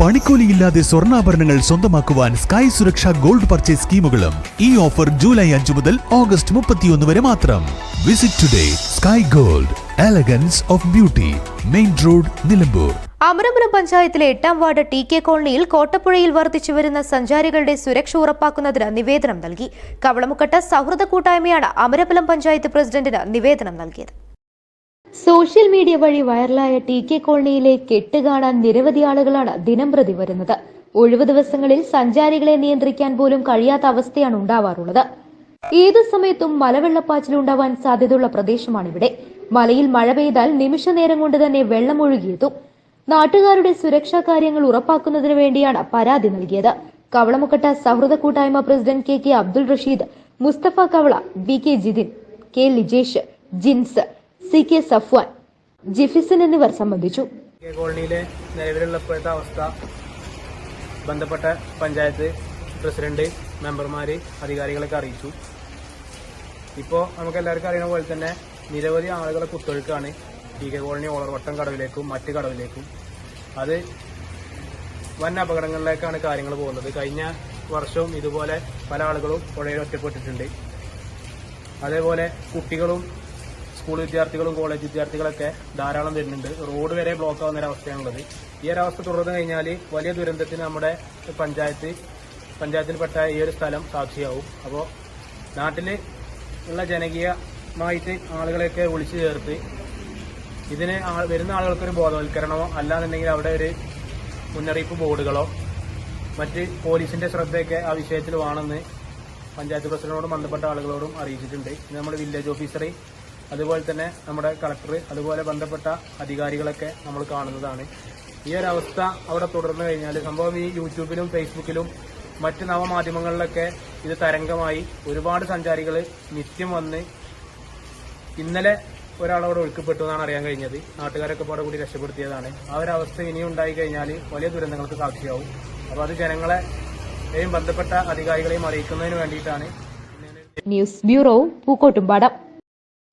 പണിക്കൂലിയില്ലാതെ സ്വർണാഭരണങ്ങൾ സ്വന്തമാക്കുവാൻ sky Suraksha gold purchase സ്കീമുകളും ഈ ഓഫർ ജൂലൈ അഞ്ചു മുതൽ ഓഗസ്റ്റ് മുപ്പത്തിയൊന്ന് വരെ മാത്രം. Visit today sky gold elegance of beauty main road Nilambur. Amarapuram പഞ്ചായത്തിലെ എട്ടാം വാർഡ് ടി കെ കോളനിയിൽ കോട്ടപ്പുഴയിൽ വർദ്ധിച്ചു വരുന്ന സഞ്ചാരികളുടെ സുരക്ഷ ഉറപ്പാക്കുന്നതിന് നിവേദനം നൽകി. കവളമുക്കട്ട സൗഹൃദ കൂട്ടായ്മയാണ് അമരപുരം പഞ്ചായത്ത് പ്രസിഡന്റിന് നിവേദനം നൽകിയത്. സോഷ്യൽ മീഡിയ വഴി വൈറലായ ടി കെ കോളനിയിലെ കെട്ട് കാണാൻ നിരവധി ആളുകളാണ് ദിനം പ്രതി വരുന്നത്. ഒഴിവു ദിവസങ്ങളിൽ സഞ്ചാരികളെ നിയന്ത്രിക്കാൻ പോലും കഴിയാത്ത അവസ്ഥയാണ് ഉണ്ടാവാറുള്ളത്. ഏത് സമയത്തും മലവെള്ളപ്പാച്ചിൽ ഉണ്ടാവാൻ സാധ്യതയുള്ള പ്രദേശമാണിവിടെ. മലയിൽ മഴ പെയ്താൽ നിമിഷ നേരം കൊണ്ട് തന്നെ വെള്ളം നാട്ടുകാരുടെ സുരക്ഷാ കാര്യങ്ങൾ ഉറപ്പാക്കുന്നതിന് വേണ്ടിയാണ് പരാതി നൽകിയത്. കവളമുക്കട്ട സൗഹൃദ കൂട്ടായ്മ president K K Abdul Rasheed Mustafa Kavala V K Jithin K Lijesh Jins C K Safwan Jifisan എന്നിവർ സംബന്ധിച്ചു. കോളനിയിലെ നിലവിലുള്ള ഇപ്പോഴത്തെ അവസ്ഥ ബന്ധപ്പെട്ട പഞ്ചായത്ത് പ്രസിഡന്റ് മെമ്പർമാർ അധികാരികളൊക്കെ അറിയിച്ചു. ഇപ്പോൾ നമുക്ക് എല്ലാവർക്കും അറിയുന്ന പോലെ തന്നെ നിരവധി ആളുകളെ കുത്തൊഴുക്കാണ് ടി കെ കോളനി ഓളർവട്ടം കടവിലേക്കും മറ്റ് കടവിലേക്കും. അത് വൻ അപകടങ്ങളിലേക്കാണ് കാര്യങ്ങൾ പോകുന്നത്. കഴിഞ്ഞ വർഷവും ഇതുപോലെ പല ആളുകളും പുഴയിൽ ഒറ്റപ്പെട്ടിട്ടുണ്ട്. അതേപോലെ കുട്ടികളും സ്കൂൾ വിദ്യാർത്ഥികളും കോളേജ് വിദ്യാർത്ഥികളൊക്കെ ധാരാളം വരുന്നുണ്ട്. റോഡ് വരെ ബ്ലോക്ക് ആവുന്ന ഒരവസ്ഥയാണുള്ളത്. ഈ ഒരവസ്ഥ തുടർന്നു കഴിഞ്ഞാൽ വലിയ ദുരന്തത്തിന് നമ്മുടെ പഞ്ചായത്ത് പഞ്ചായത്തിൽപ്പെട്ട ഈ ഒരു സ്ഥലം സാക്ഷിയാവും. അപ്പോൾ നാട്ടിൽ ഉള്ള ജനകീയമായിട്ട് ആളുകളെയൊക്കെ വിളിച്ചു ചേർത്ത് ഇതിന് വരുന്ന ആളുകൾക്കൊരു ബോധവൽക്കരണമോ അല്ലാന്നുണ്ടെങ്കിൽ അവിടെ ഒരു മുന്നറിയിപ്പ് ബോർഡുകളോ മറ്റ് പോലീസിന്റെ ശ്രദ്ധയൊക്കെ ആ വിഷയത്തിൽ വേണമെന്ന് പഞ്ചായത്ത് പ്രസിഡന്റിനോടും ബന്ധപ്പെട്ട ആളുകളോടും അറിയിച്ചിട്ടുണ്ട്. നമ്മുടെ വില്ലേജ് ഓഫീസറെ അതുപോലെ തന്നെ നമ്മുടെ കളക്ടർ അതുപോലെ ബന്ധപ്പെട്ട അധികാരികളൊക്കെ നമ്മൾ കാണുന്നതാണ്. ഈ ഒരു അവസ്ഥ അവിടെ തുടർന്നു കഴിഞ്ഞാൽ സംഭവം ഈ യൂട്യൂബിലും ഫേസ്ബുക്കിലും മറ്റ് നവമാധ്യമങ്ങളിലൊക്കെ ഇത് തരംഗമായി ഒരുപാട് സഞ്ചാരികൾ നിത്യം വന്ന് ഇന്നലെ ഒരാളവിടെ ഒഴുക്കപ്പെട്ടു എന്നാണ് അറിയാൻ കഴിഞ്ഞത്. നാട്ടുകാരൊക്കെ പാടെ കൂടി രക്ഷപ്പെടുത്തിയതാണ്. ആ ഒരു അവസ്ഥ ഇനിയും ഉണ്ടായി കഴിഞ്ഞാൽ വലിയ ദുരന്തങ്ങൾക്ക് സാക്ഷിയാവും. അപ്പോൾ അത് ജനങ്ങളെയും ബന്ധപ്പെട്ട അധികാരികളെയും അറിയിക്കുന്നതിന് വേണ്ടിയിട്ടാണ് ന്യൂസ് ബ്യൂറോ പൂക്കോട്ടുംപാടം.